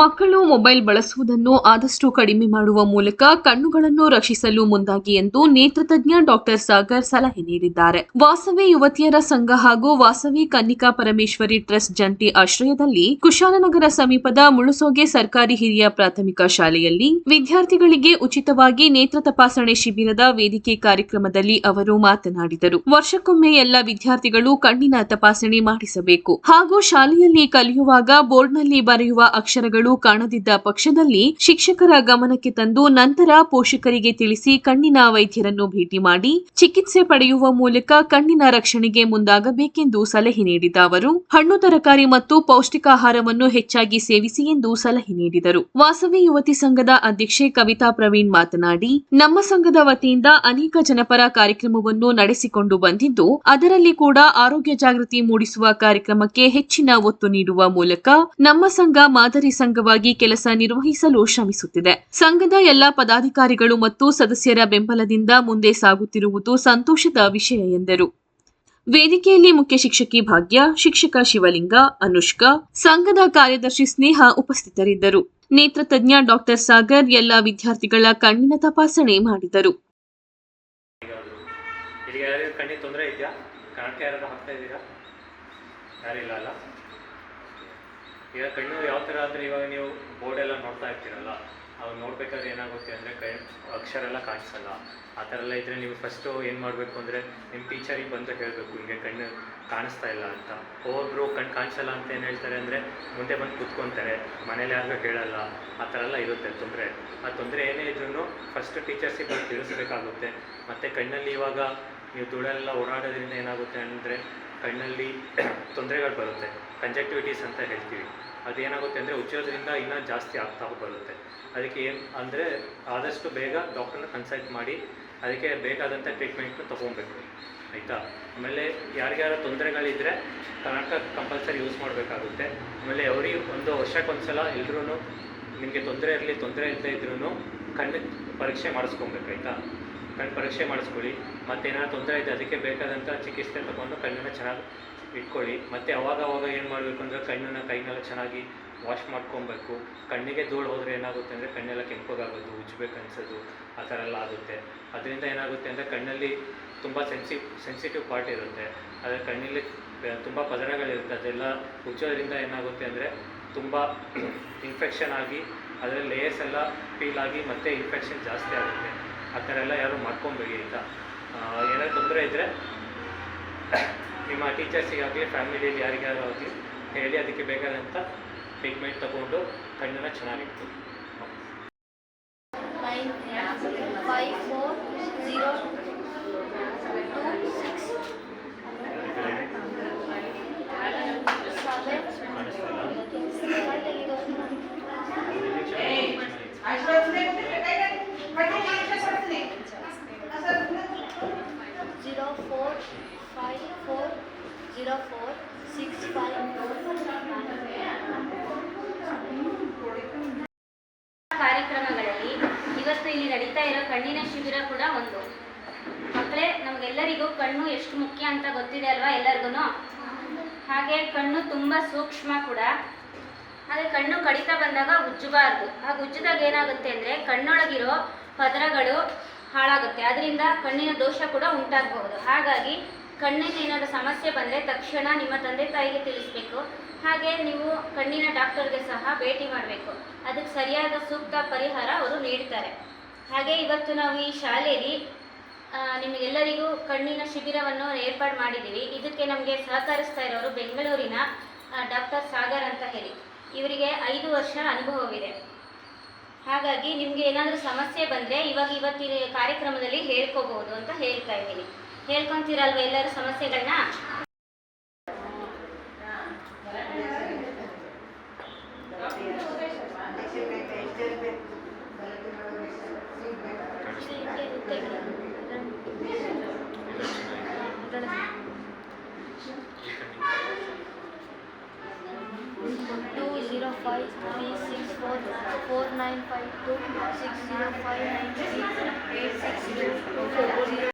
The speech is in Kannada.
ಮಕ್ಕಳು ಮೊಬೈಲ್ ಬಳಸುವುದನ್ನು ಆದಷ್ಟು ಕಡಿಮೆ ಮಾಡುವ ಮೂಲಕ ಕಣ್ಣುಗಳನ್ನು ರಕ್ಷಿಸಲು ಮುಂದಾಗಿ ಎಂದು ನೇತ್ರತಜ್ಞ ಡಾಕ್ಟರ್ ಸಾಗರ್ ಸಲಹೆ ನೀಡಿದ್ದಾರೆ. ವಾಸವಿ ಯುವತಿಯರ ಸಂಘ ಹಾಗೂ ವಾಸವಿ ಕನ್ನಿಕಾ ಪರಮೇಶ್ವರಿ ಟ್ರಸ್ಟ್ ಜಂಟಿ ಆಶ್ರಯದಲ್ಲಿ ಕುಶಾಲನಗರ ಸಮೀಪದ ಮುಳುಸೋಗೆ ಸರ್ಕಾರಿ ಹಿರಿಯ ಪ್ರಾಥಮಿಕ ಶಾಲೆಯಲ್ಲಿ ವಿದ್ಯಾರ್ಥಿಗಳಿಗೆ ಉಚಿತವಾಗಿ ನೇತ್ರ ತಪಾಸಣೆ ಶಿಬಿರದ ವೇದಿಕೆ ಕಾರ್ಯಕ್ರಮದಲ್ಲಿ ಅವರು ಮಾತನಾಡಿದರು. ವರ್ಷಕ್ಕೊಮ್ಮೆ ಎಲ್ಲ ವಿದ್ಯಾರ್ಥಿಗಳು ಕಣ್ಣಿನ ತಪಾಸಣೆ ಮಾಡಿಸಬೇಕು ಹಾಗೂ ಶಾಲೆಯಲ್ಲಿ ಕಲಿಯುವಾಗ ಬೋರ್ಡ್ನಲ್ಲಿ ಬರೆಯುವ ಅಕ್ಷರಗಳು ಕಾಣದಿದ್ದ ಪಕ್ಷದಲ್ಲಿ ಶಿಕ್ಷಕರ ಗಮನಕ್ಕೆ ತಂದು ನಂತರ ಪೋಷಕರಿಗೆ ತಿಳಿಸಿ ಕಣ್ಣಿನ ವೈದ್ಯರನ್ನು ಭೇಟಿ ಮಾಡಿ ಚಿಕಿತ್ಸೆ ಪಡೆಯುವ ಮೂಲಕ ಕಣ್ಣಿನ ರಕ್ಷಣೆಗೆ ಮುಂದಾಗಬೇಕೆಂದು ಸಲಹೆ ನೀಡಿದ ಅವರು, ಹಣ್ಣು, ತರಕಾರಿ ಮತ್ತು ಪೌಷ್ಟಿಕಾಹಾರವನ್ನು ಹೆಚ್ಚಾಗಿ ಸೇವಿಸಿ ಎಂದು ಸಲಹೆ ನೀಡಿದರು. ವಾಸವಿ ಯುವತಿ ಸಂಘದ ಅಧ್ಯಕ್ಷೆ ಕವಿತಾ ಪ್ರವೀಣ್ ಮಾತನಾಡಿ, ನಮ್ಮ ಸಂಘದ ವತಿಯಿಂದ ಅನೇಕ ಜನಪರ ಕಾರ್ಯಕ್ರಮವನ್ನು ನಡೆಸಿಕೊಂಡು ಬಂದಿದ್ದು, ಅದರಲ್ಲಿ ಕೂಡ ಆರೋಗ್ಯ ಜಾಗೃತಿ ಮೂಡಿಸುವ ಕಾರ್ಯಕ್ರಮಕ್ಕೆ ಹೆಚ್ಚಿನ ಒತ್ತು ನೀಡುವ ಮೂಲಕ ನಮ್ಮ ಸಂಘ ಮಾದರಿ ಸಂಘವಾಗಿ ಕೆಲಸ ನಿರ್ವಹಿಸಲು ಶ್ರಮಿಸುತ್ತಿದೆ. ಸಂಘದ ಎಲ್ಲಾ ಪದಾಧಿಕಾರಿಗಳು ಮತ್ತು ಸದಸ್ಯರ ಬೆಂಬಲದಿಂದ ಮುಂದೆ ಸಾಗುತ್ತಿರುವುದು ಸಂತೋಷದ ವಿಷಯ ಎಂದರು. ವೇದಿಕೆಯಲ್ಲಿ ಮುಖ್ಯ ಶಿಕ್ಷಕಿ ಭಾಗ್ಯ, ಶಿಕ್ಷಕ ಶಿವಲಿಂಗ, ಅನುಷ್ಕಾ, ಸಂಘದ ಕಾರ್ಯದರ್ಶಿ ಸ್ನೇಹ ಉಪಸ್ಥಿತರಿದ್ದರು. ನೇತ್ರತಜ್ಞ ಡಾಕ್ಟರ್ ಸಾಗರ್ ಎಲ್ಲ ವಿದ್ಯಾರ್ಥಿಗಳ ಕಣ್ಣಿನ ತಪಾಸಣೆ ಮಾಡಿದರು. ಈಗ ಕಣ್ಣು ಯಾವ ಥರ ಆದರೆ ಇವಾಗ ನೀವು ಬೋರ್ಡೆಲ್ಲ ನೋಡ್ತಾ ಇರ್ತೀರಲ್ಲ, ಅವಾಗ ನೋಡ್ಬೇಕಾದ್ರೆ ಏನಾಗುತ್ತೆ ಅಂದರೆ ಕೈ ಅಕ್ಷರ ಎಲ್ಲ ಕಾಣಿಸಲ್ಲ. ಆ ಥರ ಎಲ್ಲ ಇದ್ದರೆ ನೀವು ಫಸ್ಟು ಏನು ಮಾಡಬೇಕು ಅಂದರೆ ನಿಮ್ಮ ಟೀಚರಿಗೆ ಬಂದು ಹೇಳಬೇಕು ಹಿಂಗೆ ಕಣ್ಣು ಕಾಣಿಸ್ತಾ ಇಲ್ಲ ಅಂತ. ಒಬ್ಬೊಬ್ಬರು ಕಣ್ಣು ಕಾಣಿಸಲ್ಲ ಅಂತ ಏನು ಹೇಳ್ತಾರೆ ಅಂದರೆ ಮುಂದೆ ಬಂದು ಕೂತ್ಕೊತಾರೆ, ಮನೇಲಿ ಯಾರಿಗೂ ಹೇಳಲ್ಲ. ಆ ಥರ ಎಲ್ಲ ಇರುತ್ತೆ ತೊಂದರೆ. ಆ ತೊಂದರೆ ಏನೇ ಇದ್ರೂ ಫಸ್ಟ್ ಟೀಚರ್ಸಿಗೆ ಬಂದು ತಿಳಿಸ್ಬೇಕಾಗುತ್ತೆ. ಮತ್ತು ಕಣ್ಣಲ್ಲಿ ಇವಾಗ ನೀವು ಧೂಳೆಲ್ಲ ಓಡಾಡೋದ್ರಿಂದ ಏನಾಗುತ್ತೆ ಅಂದರೆ ಕಣ್ಣಲ್ಲಿ ತೊಂದರೆಗಳು ಬರುತ್ತೆ ಕಂಜಕ್ಟಿವಿಟೀಸ್ ಅಂತ ಹೇಳ್ತೀವಿ. ಅದೇನಾಗುತ್ತೆ ಅಂದರೆ ಉಜ್ಜೋದ್ರಿಂದ ಇನ್ನೂ ಜಾಸ್ತಿ ಆಗ್ತಾ ಬರುತ್ತೆ. ಅದಕ್ಕೆ ಏನು ಅಂದರೆ ಆದಷ್ಟು ಬೇಗ ಡಾಕ್ಟರ್ನ ಕನ್ಸಲ್ಟ್ ಮಾಡಿ, ಅದಕ್ಕೆ ಬೇಕಾದಂಥ ಟ್ರೀಟ್ಮೆಂಟ್ನ ತೊಗೊಬೇಕು ಆಯಿತಾ? ಆಮೇಲೆ ಯಾರಿಗಾರ ತೊಂದರೆಗಳಿದ್ದರೆ ಕರ್ನಾಟಕ ಕಂಪಲ್ಸರಿ ಯೂಸ್ ಮಾಡಬೇಕಾಗುತ್ತೆ. ಆಮೇಲೆ ಅವ್ರಿಗೆ ಒಂದು ವರ್ಷಕ್ಕೊಂದ್ಸಲ ಎಲ್ಲರೂ ನಿಮಗೆ ತೊಂದರೆ ಇರಲಿ, ತೊಂದರೆ ಇಲ್ಲದೆ ಇದ್ರೂ ಪರೀಕ್ಷೆ ಮಾಡಿಸ್ಕೊಬೇಕು ಆಯಿತಾ? ಕಣ್ಣು ಪರೀಕ್ಷೆ ಮಾಡಿಸ್ಕೊಳ್ಳಿ. ಮತ್ತು ಏನಾದ್ರು ತೊಂದರೆ ಇದೆ ಅದಕ್ಕೆ ಬೇಕಾದಂಥ ಚಿಕಿತ್ಸೆ ತಗೊಂಡು ಕಣ್ಣನ್ನು ಚೆನ್ನಾಗಿ ಇಟ್ಕೊಳ್ಳಿ. ಮತ್ತು ಅವಾಗ ಅವಾಗ ಏನು ಮಾಡಬೇಕು ಅಂದರೆ ಕಣ್ಣನ್ನು ಕೈನೆಲ್ಲ ಚೆನ್ನಾಗಿ ವಾಶ್ ಮಾಡ್ಕೊಬೇಕು. ಕಣ್ಣಿಗೆ ಧೂಳು ಹೋದರೆ ಏನಾಗುತ್ತೆ ಅಂದರೆ ಕಣ್ಣೆಲ್ಲ ಕೆಂಪಗಾಗೋದು, ಉಜ್ಬೇಕು ಅನಿಸೋದು, ಆ ಥರ ಎಲ್ಲ ಆಗುತ್ತೆ. ಅದರಿಂದ ಏನಾಗುತ್ತೆ ಅಂದರೆ ಕಣ್ಣಲ್ಲಿ ತುಂಬ ಸೆನ್ಸಿ ಸೆನ್ಸಿಟಿವ್ ಪಾರ್ಟ್ ಇರುತ್ತೆ. ಆದರೆ ಕಣ್ಣಲ್ಲಿ ತುಂಬ ಪದರಗಳಿರುತ್ತೆ. ಅದೆಲ್ಲ ಉಜ್ಜೋದ್ರಿಂದ ಏನಾಗುತ್ತೆ ಅಂದರೆ ತುಂಬ ಇನ್ಫೆಕ್ಷನ್ ಆಗಿ, ಅದರಲ್ಲಿ ಲೇಯರ್ಸ್ ಎಲ್ಲ ಫೀಲ್ ಆಗಿ ಮತ್ತೆ ಇನ್ಫೆಕ್ಷನ್ ಜಾಸ್ತಿ ಆಗುತ್ತೆ. ಆ ಥರ ಎಲ್ಲ ಯಾರು ಮಾಡ್ಕೊಬೇಡಿ ಆಯಿತಾ ಏನಾದ್ರು ತೊಂದರೆ ಇದ್ದರೆ ನಿಮ್ಮ ಟೀಚರ್ಸಿಗಾಗಲಿ, ಫ್ಯಾಮಿಲಿಯಲ್ಲಿ ಯಾರಿಗಾರು ಆಗಲಿ ಹೇಳಿ, ಅದಕ್ಕೆ ಬೇಕಾದಂಥ ಟ್ರೀಟ್ಮೆಂಟ್ ತಗೊಂಡು ಕಣ್ಣನ್ನು ಚೆನ್ನಾಗಿಟ್ಟು ಕಣ್ಣಿನ ಶಿಬಿರ ಕೂಡ ಒಂದು. ಮಕ್ಕಳೇ ನಮಗೆಲ್ಲರಿಗೂ ಕಣ್ಣು ಎಷ್ಟು ಮುಖ್ಯ ಅಂತ ಗೊತ್ತಿದೆ ಅಲ್ವಾ ಎಲ್ಲರಿಗೂ ಹಾಗೆ ಕಣ್ಣು ತುಂಬ ಸೂಕ್ಷ್ಮ ಕೂಡ. ಹಾಗೆ ಕಣ್ಣು ಕಡಿತಾ ಬಂದಾಗ ಉಜ್ಜಬಾರ್ದು. ಹಾಗೆ ಉಜ್ಜಿದಾಗ ಏನಾಗುತ್ತೆ ಅಂದರೆ ಕಣ್ಣೊಳಗಿರೋ ಪದರಗಳು ಹಾಳಾಗುತ್ತೆ. ಅದರಿಂದ ಕಣ್ಣಿನ ದೋಷ ಕೂಡ ಉಂಟಾಗಬಹುದು. ಹಾಗಾಗಿ ಕಣ್ಣಿಗೆ ಏನಾದರೂ ಸಮಸ್ಯೆ ಬಂದರೆ ತಕ್ಷಣ ನಿಮ್ಮ ತಂದೆ ತಾಯಿಗೆ ತಿಳಿಸ್ಬೇಕು. ಹಾಗೆ ನೀವು ಕಣ್ಣಿನ ಡಾಕ್ಟರ್ಗೆ ಸಹ ಭೇಟಿ ಮಾಡಬೇಕು. ಅದಕ್ಕೆ ಸರಿಯಾದ ಸೂಕ್ತ ಪರಿಹಾರ ಅವರು ನೀಡ್ತಾರೆ. ಹಾಗೆ ಇವತ್ತು ನಾವು ಈ ಶಾಲೆಯಲ್ಲಿ ನಿಮಗೆಲ್ಲರಿಗೂ ಕಣ್ಣಿನ ಶಿಬಿರವನ್ನು ಏರ್ಪಾಡು ಮಾಡಿದ್ದೀವಿ. ಇದಕ್ಕೆ ನಮಗೆ ಸಹಕರಿಸ್ತಾ ಇರೋರು ಬೆಂಗಳೂರಿನ ಡಾಕ್ಟರ್ ಸಾಗರ್ ಅಂತ ಹೇಳಿ. ಇವರಿಗೆ ಐದು ವರ್ಷ ಅನುಭವವಿದೆ. ಹಾಗಾಗಿ ನಿಮಗೆ ಏನಾದರೂ ಸಮಸ್ಯೆ ಬಂದರೆ ಇವಾಗ ಇವತ್ತಿನ ಕಾರ್ಯಕ್ರಮದಲ್ಲಿ ಹೇಳ್ಕೋಬಹುದು ಅಂತ ಹೇಳ್ತಾ ಇದ್ದೀನಿ. ಹೇಳ್ಕೊತೀರಲ್ವ ಎಲ್ಲರೂ ಸಮಸ್ಯೆಗಳನ್ನ two zero five three six four four nine five two six zero five nine eight six zero